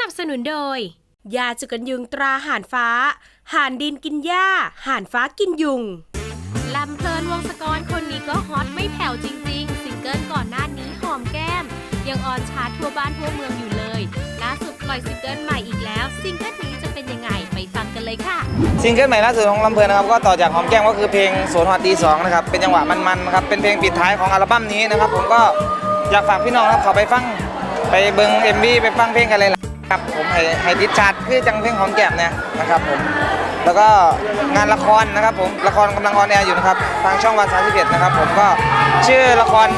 นับสนุนโดย ยาจุกันยุงตราห่านฟ้า ห่านดินกินหญ้า ห่านฟ้ากินยุง ลำเพลินวงศกรคนนี้ก็ฮอตไม่แผ่วจริง ๆ ซิงเกิลก่อนหน้านี้หอมแก้ม ยังออนชาร์ตทั่วบ้านทั่วเมืองอยู่เลยล่าสุดปล่อยซิงเกิลใหม่อีกแล้ว ซิงเกิลนี้จะเป็นยังไงไปฟังกันเลยค่ะ ซิงเกิลใหม่ล่าสุดของลำเพลินนะครับก็ต่อจากหอมแก้มก็คือเพลงสวนหอดตีสองนะครับเป็นจังหวะมันๆนะครับเป็นเพลงปิดท้ายของอัลบั้มนี้นะครับผมก็อยากฝากพี่น้องนะครับเขาไปฟังไปเบิ้งเอ็มวีไปฟังเพลงกันเลยล่ะ ครับผมให้ให้ติชาร์ตคือจังเพลงหอมแก้มเนี่ยนะครับผมแล้วก็งานละครนะครับผมละครกำลังออนแอร์อยู่นะครับทางช่องวัน31นะครับผมก็ชื่อละคร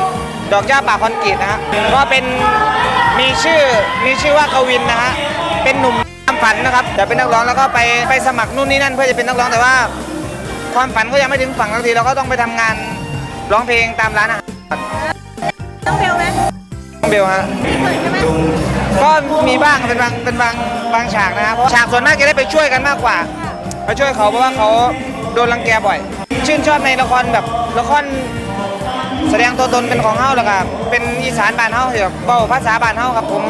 ดอกหญ้าป่าคอนกรีตนะฮะก็เป็นมีชื่อมีชื่อว่ากวินนะฮะเป็นหนุ่มความฝันนะครับจะเป็นนักร้องแล้วก็ไปไปสมัครนู่นนี่นั่นเพื่อจะเป็นนักร้องแต่ว่า ความฝันก็ยังไม่ถึงฝั่งสักทีเราก็ต้องไปทำงานร้องเพลงตามร้านอาหาร เบลฮะก็มีบ้างเป็นบางเป็นบางบางฉากนะครับฉากส่วนมากจะได้ไปช่วยกันมากกว่าไปช่วยเขาเพราะว่าเขาโดนรังแกบ่อย ชื่นชอบในละครแบบละครแสดงตัวตนเป็นของเฮาแล้วก็เป็นอีสานบ้านเฮาที่แบบเบ้าภาษาบ้านเฮาครับผม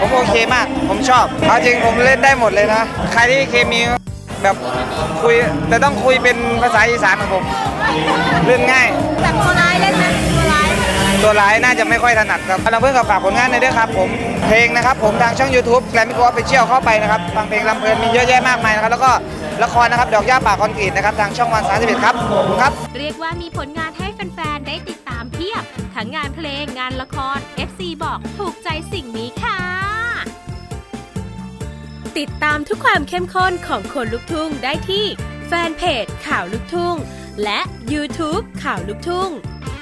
ผมโอเคมาก ผมชอบเอาจริงผมเล่นได้หมดเลยนะใครที่เคมีแบบคุยแต่ต้องคุยเป็นภาษาอีสานของผมเล่นง่ายแต่ตัวร้ายเล่น ร้ายน่าจะไม่ค่อยถนัดครับเราเพื่อนกับฝากผลงานในด้วยครับผมเพลงนะครับผมทางช่อง YouTube แกรมมี่โกออฟฟิเชี่ยลเข้าไปนะครับฟังเพลงลำเพลินมีเยอะแยะมากมายนะครับแล้วก็ละครนะครับดอกหญ้าป่าคอนกรีตนะครับทางช่องวัน31ครับขอบคุณครับ เรียกว่ามีผลงานให้แฟนๆได้ติดตามเพียบทั้งงานเพลงงานละคร FC บอกถูกใจสิ่งนี้ค่ะ ติดตามทุกความเข้มข้นของคนลุกทุ่งได้ที่แฟนเพจข่าวลุกทุ่ง และ YouTube ข่าวลุกทุ่ง